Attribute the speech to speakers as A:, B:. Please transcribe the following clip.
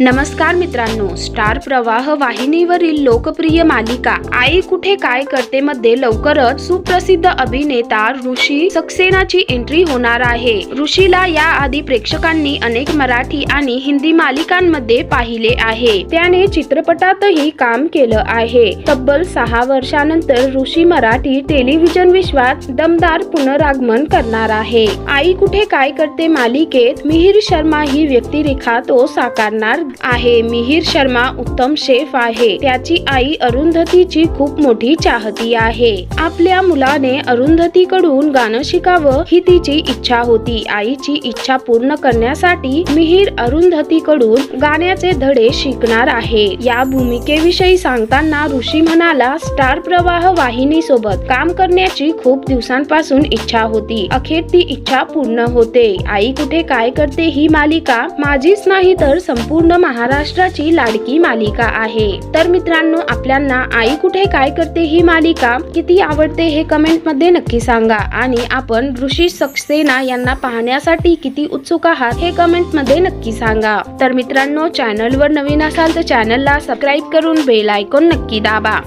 A: नमस्कार मित्रांनो स्टार प्रवाह वाहिनीवरील लोकप्रिय मालिका आई कुठे काय करते मध्ये लवकरच सुप्रसिद्ध अभिनेता ऋषी सक्सेनाची एंट्री होणार आहे. ऋषीला या आधी प्रेक्षकांनी अनेक मराठी आणि हिंदी मालिकांमध्ये पाहिले आहे. त्याने चित्रपटातही काम केलं आहे. तब्बल सहा वर्षानंतर ऋषी मराठी टेलिव्हिजन विश्वात दमदार पुनरागमन करणार आहे. आई कुठे काय करते मालिकेत मिहिर शर्मा ही व्यक्तिरेखा तो साकारणार आहे. मिहिर शर्मा उत्तम शेफ आहे. त्याची आई अरुंधतीची खूप मोठी चाहती आहे. आपल्या मुलाने अरुंधतीकडून गाणं शिकावं ही तिची इच्छा होती. आईची इच्छा पूर्ण करण्यासाठी मिहिर अरुंधतीकडून गाण्याचे धडे शिकणार आहे. या भूमिकेविषयी सांगताना ऋषी म्हणाला स्टार प्रवाह वाहिनी सोबत काम करण्याची खूप दिवसांपासून इच्छा होती. अखेर ती इच्छा पूर्ण होते. आई कुठे काय करते ही मालिका माझीच नाही तर संपूर्ण महाराष्ट्राची लाडकी मालिका आहे. तर मित्रांनो आपल्यांना आई कुठे काय करते ही मालिका? किती आवडते हे कमेंटमध्ये नक्की सांगा. आणि आपण ऋषी सक्सेना यांना पाहण्यासाठी किती उत्सुक आहात हे कमेंटमध्ये नक्की सांगा. तर मित्रांनो चॅनल वर नवीन असाल तर चॅनलला सबस्क्राईब करून बेल आयकॉन नक्की दाबा.